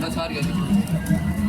ਬਸ ਹਾਰ ਗਿਆ ਜੀ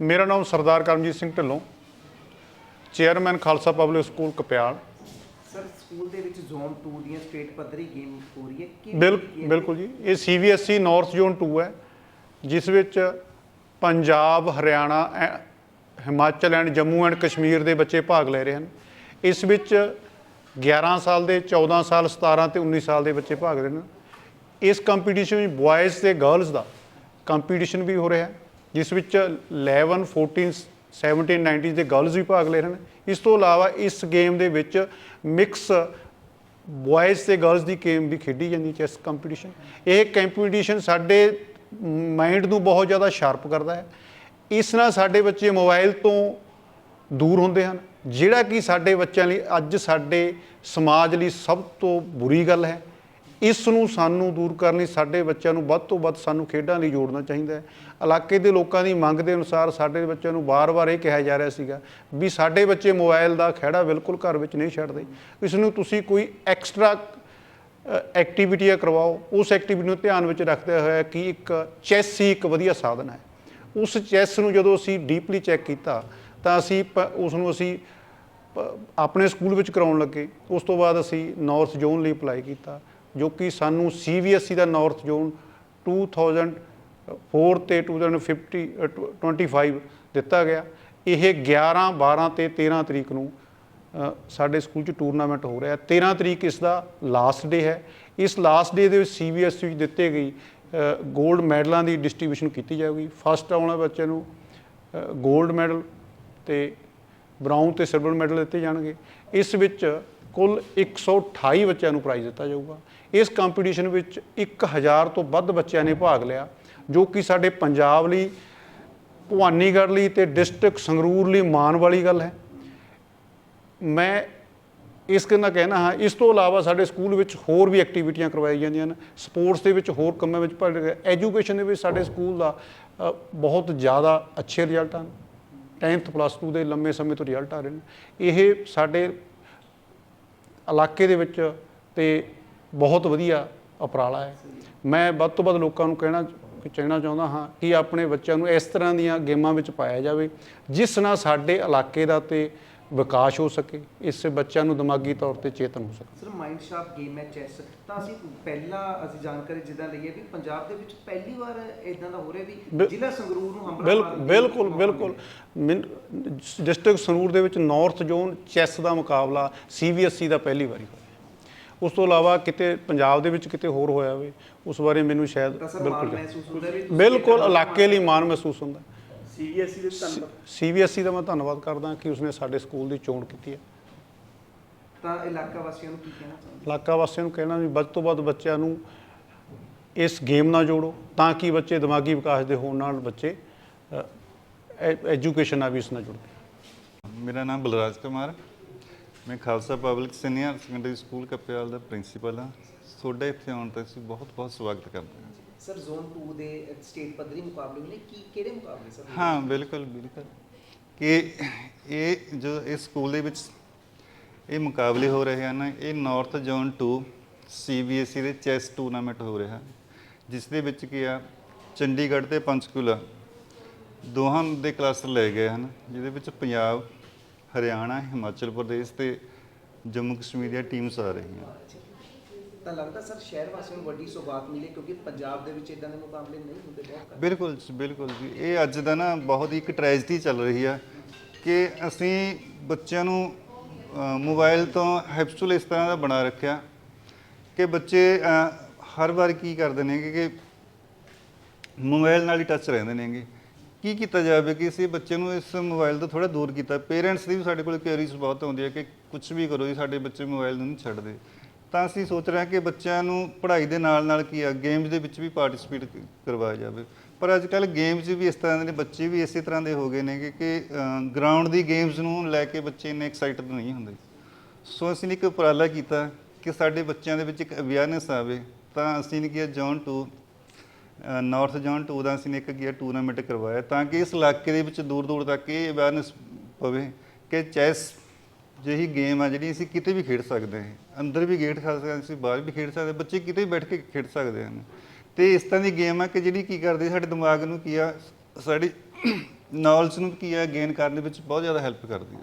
ਮੇਰਾ ਨਾਮ Sardar Karamjit Singh Dhillon chairman Khalsa public school Kapial. Sir school ਦੇ ਵਿੱਚ ਜ਼ੋਨ 2 ਦੀਆਂ ਸਟੇਟ ਪੱਧਰੀ ਗੇਮ ਹੋ ਰਹੀ ਹੈ ਕੀ ਬਿਲ ਬਿਲਕੁਲ ਜੀ। ਇਹ ਸੀਬੀਐਸਈ ਨਾਰਥ ਜ਼ੋਨ 2 ਹੈ ਜਿਸ ਵਿੱਚ ਪੰਜਾਬ ਹਰਿਆਣਾ ਹਿਮਾਚਲ ਐਂਡ ਜੰਮੂ ਐਂਡ ਕਸ਼ਮੀਰ ਦੇ ਬੱਚੇ ਭਾਗ ਲੈ ਰਹੇ ਹਨ। ਇਸ ਵਿੱਚ 11 ਸਾਲ ਦੇ 14 ਸਾਲ 17 ਤੇ 19 ਸਾਲ ਦੇ ਬੱਚੇ ਭਾਗ ਲੈ ਰਹੇ ਹਨ। ਇਸ ਕੰਪੀਟੀਸ਼ਨ ਵਿੱਚ ਬॉयਜ਼ ਤੇ ਗਰਲਸ ਦਾ ਕੰਪੀਟੀਸ਼ਨ ਵੀ ਹੋ ਰਿਹਾ ਹੈ। ਜਿਸ ਵਿੱਚ 11 14 17 19 ਦੇ ਗਰਲਜ਼ ਵੀ ਭਾਗ ਲੈ ਰਹੇ ਹਨ। ਇਸ ਤੋਂ ਇਲਾਵਾ ਇਸ ਗੇਮ ਦੇ ਵਿੱਚ ਮਿਕਸ ਬॉयਜ਼ ਤੇ ਗਰਲਜ਼ ਦੀ ਗੇਮ ਵੀ ਖੇਡੀ ਜਾਂਦੀ ਚੈਸ ਕੰਪੀਟੀਸ਼ਨ ਇਹ ਕੰਪੀਟੀਸ਼ਨ ਸਾਡੇ ਮਾਈਂਡ ਨੂੰ ਬਹੁਤ ਜ਼ਿਆਦਾ ਸ਼ਾਰਪ ਕਰਦਾ ਹੈ। ਇਸ ਨਾਲ ਸਾਡੇ ਬੱਚੇ ਮੋਬਾਈਲ ਤੋਂ ਦੂਰ ਹੁੰਦੇ ਹਨ। ਜਿਹੜਾ ਕਿ ਸਾਡੇ ਬੱਚਿਆਂ ਲਈ ਅੱਜ ਸਾਡੇ ਸਮਾਜ ਲਈ ਸਭ ਤੋਂ ਬੁਰੀ ਗੱਲ ਹੈ। ਇਸ ਨੂੰ ਸਾਨੂੰ ਦੂਰ ਕਰਨ ਲਈ ਸਾਡੇ ਬੱਚਿਆਂ ਨੂੰ ਵੱਧ ਤੋਂ ਵੱਧ ਸਾਨੂੰ ਖੇਡਾਂ ਲਈ ਜੋੜਨਾ ਚਾਹੀਦਾ ਹੈ। ਇਲਾਕੇ ਦੇ ਲੋਕਾਂ ਦੀ ਮੰਗ ਦੇ ਅਨੁਸਾਰ ਸਾਡੇ ਬੱਚਿਆਂ ਨੂੰ ਵਾਰ ਵਾਰ ਇਹ ਕਿਹਾ ਜਾ ਰਿਹਾ ਸੀਗਾ ਵੀ ਸਾਡੇ ਬੱਚੇ ਮੋਬਾਈਲ ਦਾ ਖਹਿੜਾ ਬਿਲਕੁਲ ਘਰ ਵਿੱਚ ਨਹੀਂ ਛੱਡਦੇ। ਇਸ ਨੂੰ ਤੁਸੀਂ ਕੋਈ ਐਕਸਟਰਾ ਐਕਟੀਵਿਟੀਆਂ ਕਰਵਾਓ। ਉਸ ਐਕਟੀਵਿਟੀ ਨੂੰ ਧਿਆਨ ਵਿੱਚ ਰੱਖਦੇ ਹੋਇਆ ਕਿ ਇੱਕ ਚੈਸ ਹੀ ਇੱਕ ਵਧੀਆ ਸਾਧਨ ਹੈ। ਉਸ ਚੈਸ ਨੂੰ ਜਦੋਂ ਅਸੀਂ ਡੀਪਲੀ ਚੈੱਕ ਕੀਤਾ ਤਾਂ ਅਸੀਂ ਪ- ਉਸ ਨੂੰ ਅਸੀਂ ਆਪਣੇ ਸਕੂਲ ਵਿੱਚ ਕਰਾਉਣ ਲੱਗੇ। ਉਸ ਤੋਂ ਬਾਅਦ ਅਸੀਂ ਨਾਰਥ ਜ਼ੋਨ ਲਈ ਅਪਲਾਈ ਕੀਤਾ। ਜੋ ਕਿ ਸਾਨੂੰ ਸੀਬੀਐਸਈ ਦਾ ਨਾਰਥ ਜ਼ੋਨ 2004 ਤੇ 2050 ਅ, 25 ਦਿੱਤਾ ਗਿਆ। ਇਹ 11 12 ਤੇ 13 ਤਰੀਕ ਨੂੰ ਸਾਡੇ ਸਕੂਲ 'ਚ ਟੂਰਨਾਮੈਂਟ ਹੋ ਰਿਹਾ। ਹੈ 13 ਤਰੀਕ ਇਸ ਦਾ ਲਾਸਟ ਡੇ ਹੈ। ਇਸ ਲਾਸਟ ਡੇ ਦੇ ਵਿੱਚ ਸੀਬੀਐਸਈ ਵਿੱਚ ਦਿੱਤੇ ਗਈ 골ਡ ਮੈਡਲਾਂ ਦੀ ਡਿਸਟ੍ਰੀਬਿਊਸ਼ਨ ਕੀਤੀ ਜਾਊਗੀ। ਫਸਟ ਆਉਣ ਵਾਲੇ ਬੱਚੇ ਨੂੰ 골ਡ ਮੈਡਲ ਤੇ ਬ੍ਰਾਊਨ ਤੇ ਸਿਲਵਰ ਮੈਡਲ ਦਿੱਤੇ ਜਾਣਗੇ। ਇਸ ਵਿੱਚ ਕੁੱਲ 128 ਬੱਚਿਆਂ ਨੂੰ ਪ੍ਰਾਈਜ਼ ਦਿੱਤਾ ਜਾਊਗਾ। ਇਸ ਕੰਪੀਟੀਸ਼ਨ ਵਿੱਚ 1000 ਤੋਂ ਵੱਧ ਬੱਚਿਆਂ ਨੇ ਭਾਗ ਲਿਆ, ਜੋ ਕਿ ਸਾਡੇ ਪੰਜਾਬ ਲਈ, ਭਵਾਨੀਗੜ੍ਹ ਲਈ ਤੇ ਡਿਸਟ੍ਰਿਕਟ ਸੰਗਰੂਰ ਲਈ ਮਾਣ ਵਾਲੀ ਗੱਲ ਹੈ। ਮੈਂ ਇਸ ਕਰਨਾ ਕਹਿਣਾ ਹਾਂ, ਇਸ ਤੋਂ ਇਲਾਵਾ ਸਾਡੇ ਸਕੂਲ ਵਿੱਚ ਹੋਰ ਵੀ ਐਕਟੀਵਿਟੀਆਂ ਕਰਵਾਈ ਜਾਂਦੀਆਂ ਹਨ। ਸਪੋਰਟਸ ਦੇ ਵਿੱਚ ਹੋਰ ਕੰਮਾਂ ਵਿੱਚ ਭਰ ਐਜੂਕੇਸ਼ਨ ਦੇ ਵਿੱਚ ਸਾਡੇ ਸਕੂਲ ਦਾ ਬਹੁਤ ਜ਼ਿਆਦਾ ਅੱਛੇ ਰਿਜ਼ਲਟ ਹਨ। 10th ਪਲੱਸ 2 ਦੇ ਲੰਮੇ ਸਮੇਂ ਤੋਂ ਰਿਜ਼ਲਟ ਆ ਰਹੇ ਨੇ। ਇਹ ਸਾਡੇ ਇਲਾਕੇ ਦੇ ਵਿੱਚ ਤੇ ਬਹੁਤ ਵਧੀਆ ਉਪਰਾਲਾ ਹੈ। ਮੈਂ ਵੱਧ ਤੋਂ ਵੱਧ ਲੋਕਾਂ ਨੂੰ ਕਹਿਣਾ ਕਹਿਣਾ ਚਾਹੁੰਦਾ ਹਾਂ ਕਿ ਆਪਣੇ ਬੱਚਿਆਂ ਨੂੰ ਇਸ ਤਰ੍ਹਾਂ ਦੀਆਂ ਗੇਮਾਂ ਵਿੱਚ ਪਾਇਆ ਜਾਵੇ, ਜਿਸ ਨਾਲ ਸਾਡੇ ਇਲਾਕੇ ਦਾ ਤੇ ਵਿਕਾਸ ਹੋ ਸਕੇ ਇਸ ਬੱਚਿਆਂ ਨੂੰ ਦਿਮਾਗੀ ਤੌਰ ਤੇ ਚੇਤਨ ਹੋ ਸਕੇ। ਸਰ ਮਾਈਂਡ ਸ਼ਾਰਪ ਗੇਮ ਹੈ ਚੈਸ ਤਾਂ ਅਸੀਂ ਪਹਿਲਾਂ ਅਸੀਂ ਜਾਣਕਾਰੀ ਜਿੱਦਾਂ ਲਈਏ ਵੀ ਪੰਜਾਬ ਦੇ ਵਿੱਚ ਪਹਿਲੀ ਵਾਰ ਇਦਾਂ ਦਾ ਹੋ ਰਿਹਾ ਵੀ ਜ਼ਿਲ੍ਹਾ ਸੰਗਰੂਰ ਨੂੰ ਹਮਲਾ ਬਿਲਕੁਲ ਬਿਲਕੁਲ ਡਿਸਟ੍ਰਿਕਟ ਸੰਗਰੂਰ ਦੇ ਵਿੱਚ ਨਾਰਥ ਜ਼ੋਨ ਚੈਸ ਦਾ ਮੁਕਾਬਲਾ ਸੀਬੀਐਸਈ ਦਾ ਪਹਿਲੀ ਵਾਰੀ ਹੋਇਆ। ਉਸ ਤੋਂ ਇਲਾਵਾ ਕਿਤੇ ਪੰਜਾਬ ਦੇ ਵਿੱਚ ਕਿਤੇ ਹੋਰ ਹੋਇਆ ਹੋਵੇ ਉਸ ਬਾਰੇ ਮੈਨੂੰ ਸ਼ਾਇਦ ਬਿਲਕੁਲ ਬਿਲਕੁਲ ਇਲਾਕੇ ਲਈ ਮਾਣ ਮਹਿਸੂਸ ਹੁੰਦਾ। ਸੀਬੀਐਸਈ ਦੇ ਧੰਨਵਾਦ। ਸੀਬੀਐਸਈ ਦਾ ਮੈਂ ਧੰਨਵਾਦ ਕਰਦਾ ਕਿ ਉਸਨੇ ਸਾਡੇ ਸਕੂਲ ਦੀ ਚੋਣ ਕੀਤੀ ਹੈ। ਤਾਂ ਇਲਾਕਾ ਵਾਸੀਆਂ ਨੂੰ ਕੀ ਕਹਿਣਾ ਚਾਹੁੰਦੇ? ਇਲਾਕਾ ਵਾਸੀਆਂ ਨੂੰ ਕਹਿਣਾ ਵੀ ਵੱਧ ਤੋਂ ਵੱਧ ਬੱਚਿਆਂ ਨੂੰ ਇਸ ਗੇਮ ਨਾਲ ਜੋੜੋ ਤਾਂ ਕਿ ਬੱਚੇ ਦਿਮਾਗੀ ਵਿਕਾਸ ਦੇ ਹੋਣ ਨਾਲ ਬੱਚੇ ਐਜੂਕੇਸ਼ਨ ਨਾਲ ਵੀ ਇਸ ਨਾਲ ਜੁੜਦੇ ਮੇਰਾ ਨਾਮ ਬਲਰਾਜ ਕੁਮਾਰ। ਮੈਂ Khalsa public senior secondary school Kapial ਦਾ ਪ੍ਰਿੰਸੀਪਲ ਹਾਂ। ਤੁਹਾਡਾ ਇੱਥੇ ਆਉਣ ਤੇ ਅਸੀਂ ਬਹੁਤ ਬਹੁਤ ਸਵਾਗਤ ਕਰਦੇ ਹਾਂ। ਸਰ ਜ਼ੋਨ 2 ਦੇ ਸਟੇਟ ਪੱਧਰੀ ਮੁਕਾਬਲੇ ਨੇ ਕੀ ਕਿਹੜੇ ਮੁਕਾਬਲੇ ਸਰ? ਹਾਂ ਬਿਲਕੁਲ ਬਿਲਕੁਲ। ਕਿ ਇਹ ਜੋ ਇਸ ਸਕੂਲ ਦੇ ਵਿੱਚ ਇਹ ਮੁਕਾਬਲੇ ਹੋ ਰਹੇ ਹਨ ਇਹ ਨਾਰਥ ਜ਼ੋਨ 2 ਸੀਬੀਐਸਈ ਦੇ ਚੈਸ ਟੂਰਨਾਮੈਂਟ ਹੋ ਰਿਹਾ। ਜਿਸ ਦੇ ਵਿੱਚ ਕੀ ਆ ਚੰਡੀਗੜ੍ਹ ਤੇ ਪੰਚਕੂਲਾ ਦੋਹਾਂ ਦੇ ਕਲਸਟਰ ਲਏ ਗਏ ਹਨ ਜਿਹਦੇ ਵਿੱਚ ਪੰਜਾਬ ਹਰਿਆਣਾ ਹਿਮਾਚਲ ਪ੍ਰਦੇਸ਼ ਤੇ ਜੰਮੂ ਕਸ਼ਮੀਰ ਦੀਆਂ ਟੀਮਸ ਆ ਰਹੀਆਂ। ਤਾਂ ਲੱਗਦਾ ਸਰ ਸ਼ਹਿਰ ਵਾਸੀਆਂ ਨੂੰ ਵੱਡੀ ਸੌਗਾਤ ਮਿਲੇ ਕਿਉਂਕਿ ਪੰਜਾਬ ਦੇ ਵਿੱਚ ਇਦਾਂ ਦੇ ਮੁਕਾਬਲੇ ਨਹੀਂ ਹੁੰਦੇ ਬਹੁਤ ਘੱਟ। ਬਿਲਕੁਲ ਜੀ, ਬਿਲਕੁਲ ਜੀ। ਇਹ ਅੱਜ ਦਾ ਨਾ ਬਹੁਤ ਹੀ ਇੱਕ ਟ੍ਰੈਜਡੀ ਚੱਲ ਰਹੀ ਆ ਕਿ ਅਸੀਂ ਬੱਚਿਆਂ ਨੂੰ ਅ, ਮੋਬਾਈਲ ਤੋਂ ਹੈਬਚੁਅਲ ਇਸ ਤਰ੍ਹਾਂ ਦਾ ਬਣਾ ਰੱਖਿਆ ਕਿ ਬੱਚੇ ਹਰ ਵਾਰ ਕੀ ਕਰਦੇ ਨੇ ਕਿ ਮੋਬਾਈਲ ਨਾਲ ਹੀ ਟੱਚ ਰਹਿੰਦੇ ਨੇਗੇ ਕੀ ਕੀਤਾ ਜਾਵੇ ਕਿ ਅਸੀਂ ਬੱਚੇ ਨੂੰ ਇਸ ਮੋਬਾਈਲ ਤੋਂ ਥੋੜਾ ਦੂਰ ਕੀਤਾ। ਪੇਰੈਂਟਸ ਦੀ ਵੀ ਸਾਡੇ ਕੋਲ ਕੁਐਰੀਜ਼ ਬਹੁਤ ਆਉਂਦੀ ਹੈ ਕਿ ਕੁਝ ਵੀ ਕਰੋ ਜੀ ਸਾਡੇ ਬੱਚੇ ਮੋਬਾਈਲ ਨੂੰ ਨਹੀਂ ਛੱਡਦੇ। ਤਾਂ ਅਸੀਂ ਸੋਚ ਰਹੇ ਹਾਂ ਕਿ ਬੱਚਿਆਂ ਨੂੰ ਪੜ੍ਹਾਈ ਦੇ ਨਾਲ ਨਾਲ ਕੀ ਆ ਗੇਮਸ ਦੇ ਵਿੱਚ ਵੀ ਪਾਰਟਿਸਿਪੇਟ ਕਰਵਾਇਆ ਜਾਵੇ। ਪਰ ਅੱਜ ਕੱਲ ਗੇਮਸ ਵੀ ਇਸ ਤਰ੍ਹਾਂ ਦੇ ਨੇ, ਬੱਚੇ ਵੀ ਇਸੇ ਤਰ੍ਹਾਂ ਦੇ ਹੋ ਗਏ ਨੇ ਕਿ ਕਿ ਗਰਾਊਂਡ ਦੀ ਗੇਮਸ ਨੂੰ ਲੈ ਕੇ ਬੱਚੇ ਇੰਨੇ ਐਕਸਾਈਟਡ ਨਹੀਂ ਹੁੰਦੇ। ਸੋ ਅਸੀਂ ਨੇ ਇੱਕ ਉਪਰਾਲਾ ਕੀਤਾ ਕਿ ਸਾਡੇ ਬੱਚਿਆਂ ਦੇ ਵਿੱਚ ਇੱਕ ਅਵੇਅਰਨੈਸ ਆਵੇ। ਤਾਂ ਅਸੀਂ ਨੇ ਕਿਹਾ ਜੌਨ 2 ਨਾਰਥ ਜੌਨ 2 ਦਾ ਅਸੀਂ ਨੇ ਇੱਕ ਗਿਆ ਟੂਰਨਾਮੈਂਟ ਕਰਵਾਇਆ ਤਾਂ ਕਿ ਇਸ ਇਲਾਕੇ ਦੇ ਵਿੱਚ ਦੂਰ ਦੂਰ ਤੱਕ ਇਹ ਅਵੇਅਰਨੈਸ ਪਵੇ ਕਿ ਚੈਸ ਜਿਹੀ ਗੇਮ ਆ ਜਿਹੜੀ ਅਸੀਂ ਕਿਤੇ ਵੀ ਖੇਡ ਸਕਦੇ ਹਾਂ। ਅੰਦਰ ਵੀ ਖੇਡ ਸਕਦੇ ਹਾਂ ਅਸੀਂ ਬਾਹਰ ਵੀ ਖੇਡ ਸਕਦੇ ਬੱਚੇ ਕਿਤੇ ਵੀ ਬੈਠ ਕੇ ਖੇਡ ਸਕਦੇ ਹਨ। ਤੇ ਇਸ ਤਰ੍ਹਾਂ ਦੀ ਗੇਮ ਆ ਕਿ ਜਿਹੜੀ ਕੀ ਕਰਦੀ ਸਾਡੇ ਦਿਮਾਗ ਨੂੰ ਕੀ ਆ ਸਾਡੀ ਨੌਲੇਜ ਨੂੰ ਕੀ ਆ ਗੇਨ ਕਰਨ ਦੇ ਵਿੱਚ ਬਹੁਤ ਜ਼ਿਆਦਾ ਹੈਲਪ ਕਰਦੀ ਹੈ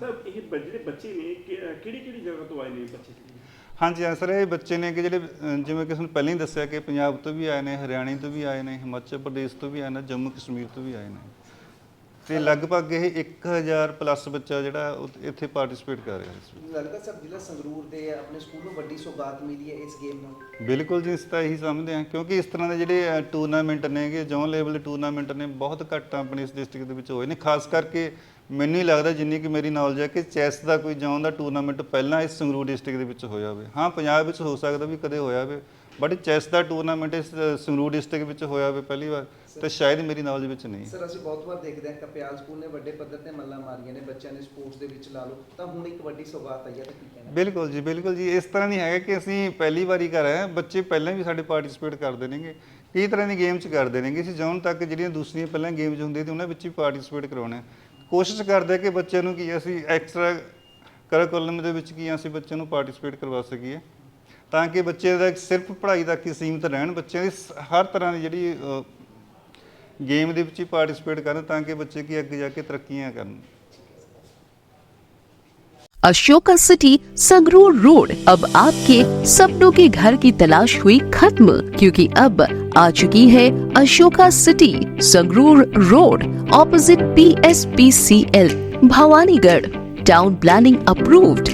ਸਰ ਇਹ ਬ- ਜਿਹੜੇ ਬੱਚੇ ਨੇ ਕਿਹੜੀ ਕਿਹੜੀ ਜਗ੍ਹਾ ਤੋਂ ਆਏ ਨੇ ਬੱਚੇ? ਹਾਂਜੀ ਹਾਂ ਸਰ ਇਹ ਬੱਚੇ ਨੇ ਕਿ ਜਿਹੜੇ ਅਹ, ਜਿਵੇਂ ਕਿ ਤੁਹਾਨੂੰ ਪਹਿਲਾਂ ਹੀ ਦੱਸਿਆ ਕਿ ਪੰਜਾਬ ਤੋਂ ਵੀ ਆਏ ਨੇ ਹਰਿਆਣਾ ਤੋਂ ਵੀ ਆਏ ਨੇ ਹਿਮਾਚਲ ਪ੍ਰਦੇਸ਼ ਤੋਂ ਵੀ ਆਏ ਨੇ ਜੰਮੂ ਕਸ਼ਮੀਰ ਤੋਂ ਵੀ ਆਏ ਨੇ। ਤੇ ਲਗਭਗ ਇਹ 1000 ਪਲੱਸ ਬੱਚਾ ਜਿਹੜਾ ਉਹ ਇੱਥੇ ਪਾਰਟਿਸਿਪੇਟ ਕਰ ਰਿਹਾ ਇਸ ਵਿੱਚ। ਲੱਗਦਾ ਸਰ ਜ਼ਿਲ੍ਹਾ ਸੰਗਰੂਰ ਦੇ ਆਪਣੇ ਸਕੂਲ ਨੂੰ ਵੱਡੀ ਸੌਗਾਤ ਮਿਲੀ ਹੈ ਇਸ ਗੇਮ ਨਾਲ। ਬਿਲਕੁਲ ਜੀ ਇਸ ਤਾਂ ਇਹੀ ਸਮਝਦੇ ਹਾਂ ਕਿਉਂਕਿ ਇਸ ਤਰ੍ਹਾਂ ਦੇ ਜਿਹੜੇ ਟੂਰਨਾਮੈਂਟ ਨੇਗੇ ਜੋਨ ਲੈਵਲ ਦੇ ਟੂਰਨਾਮੈਂਟ ਨੇ ਬਹੁਤ ਘੱਟ ਆਪਣੇ ਇਸ ਡਿਸਟ੍ਰਿਕਟ ਦੇ ਵਿੱਚ ਹੋਏ ਨੇ। ਖਾਸ ਕਰਕੇ ਮੈਨੂੰ ਹੀ ਲੱਗਦਾ ਜਿੰਨੀ ਕਿ ਮੇਰੀ ਨੌਲੇਜ ਹੈ ਕਿ ਚੈਸ ਦਾ ਕੋਈ ਜੋਨ ਦਾ ਟੂਰਨਾਮੈਂਟ ਪਹਿਲਾਂ ਇਸ ਸੰਗਰੂਰ ਡਿਸਟ੍ਰਿਕਟ ਦੇ ਵਿੱਚ ਹੋਇਆ ਹੋਵੇ। ਹਾਂ ਪੰਜਾਬ ਵਿੱਚ ਹੋ ਸਕਦਾ ਵੀ ਕਦੇ ਹੋਇਆ ਹੋਵੇ ਬਟ ਚੈਸ ਦਾ ਟੂਰਨਾਮੈਂਟ ਇਸ ਅ, ਸੰਗਰੂਰ ਡਿਸਟ੍ਰਿਕਟ ਵਿੱਚ ਹੋਇਆ ਹੋਵੇ ਪਹਿਲੀ ਵਾਰ ਤੇ ਸ਼ਾਇਦ ਮੇਰੀ ਨੌਲੇਜ ਵਿੱਚ ਨਹੀਂ। ਸਰ ਅਸੀਂ ਬਹੁਤ ਵਾਰ ਦੇਖਦੇ ਹਾਂ ਕਪਿਆਲ ਸਕੂਲ ਨੇ ਵੱਡੇ ਪੱਧਰ ਤੇ ਮੱਲਾਂ ਮਾਰੀਆਂ ਨੇ ਬੱਚਿਆਂ ਨੇ ਸਪੋਰਟਸ ਦੇ ਵਿੱਚ ਲਾ ਲਓ। ਤਾਂ ਹੁਣ ਇੱਕ ਵੱਡੀ ਸੌਗਾਤ ਆਈ ਹੈ ਤਾਂ ਕੀ ਕਹਿਣਾ? ਬਿਲਕੁਲ ਜੀ ਬਿਲਕੁਲ ਜੀ। ਇਸ ਤਰ੍ਹਾਂ ਨਹੀਂ ਹੈਗਾ ਕਿ ਅਸੀਂ ਪਹਿਲੀ ਵਾਰੀ ਕਰ ਰਹੇ ਹਾਂ ਬੱਚੇ ਪਹਿਲਾਂ ਵੀ ਸਾਡੇ ਪਾਰਟਿਸਿਪੇਟ ਕਰਦੇ ਨੇਗੇ। ਕਈ ਤਰ੍ਹਾਂ ਦੀ ਗੇਮ 'ਚ ਕਰਦੇ ਨੇਗੇ। ਅਸੀਂ ਜੌਨ ਤੱਕ ਜਿਹੜੀਆਂ ਦੂਸਰੀਆਂ ਪਹਿਲਾਂ ਗੇਮਸ ਹੁੰਦੀਆਂ ਸੀ ਉਹਨਾਂ ਵਿੱਚ ਵੀ ਪਾਰਟਿਸਿਪੇਟ ਕਰਾਉਣਾ ਹੈ। ਕੋਸ਼ਿਸ਼ ਕਰਦੇ ਹਾਂ ਕਿ ਬੱਚਿਆਂ ਨੂੰ ਕੀ ਅਸੀਂ ਐਕਸਟਰਾ ਕਰਿਕੂਲਮ ਦੇ ਵਿੱਚ ਕੀ ਅਸੀਂ ਬੱਚਿਆਂ ਨੂੰ ਪਾਰਟਿਸਿਪੇਟ ਕਰਵਾ ਸਕੀਏ। ਤਾਂ ਕਿ ਬੱਚੇ ਦਾ ਸਿਰਫ ਪੜ੍ਹਾਈ ਤੱਕ ਹੀ ਸੀਮਿਤ ਰਹਿਣ ਬੱਚਿਆਂ ਦੀ ਸ- ਹਰ ਤਰ੍ਹਾਂ ਦੀ ਜਿਹੜੀ ਗੇਮ ਦੇ ਵਿੱਚ ਹੀ ਪਾਰਟਿਸਿਪੇਟ ਕਰਨ ਤਾਂ ਕਿ ਬੱਚੇ ਕੀ ਅੱਗੇ ਜਾ ਕੇ ਤਰੱਕੀਆਂ ਕਰਨ अशोका सिटी संगरूर रोड अब आपके सपनों के घर की तलाश हुई खत्म क्योंकि अब आ चुकी है Ashoka city Sangrur road opposite P S P C L Bhawanigarh town planning approved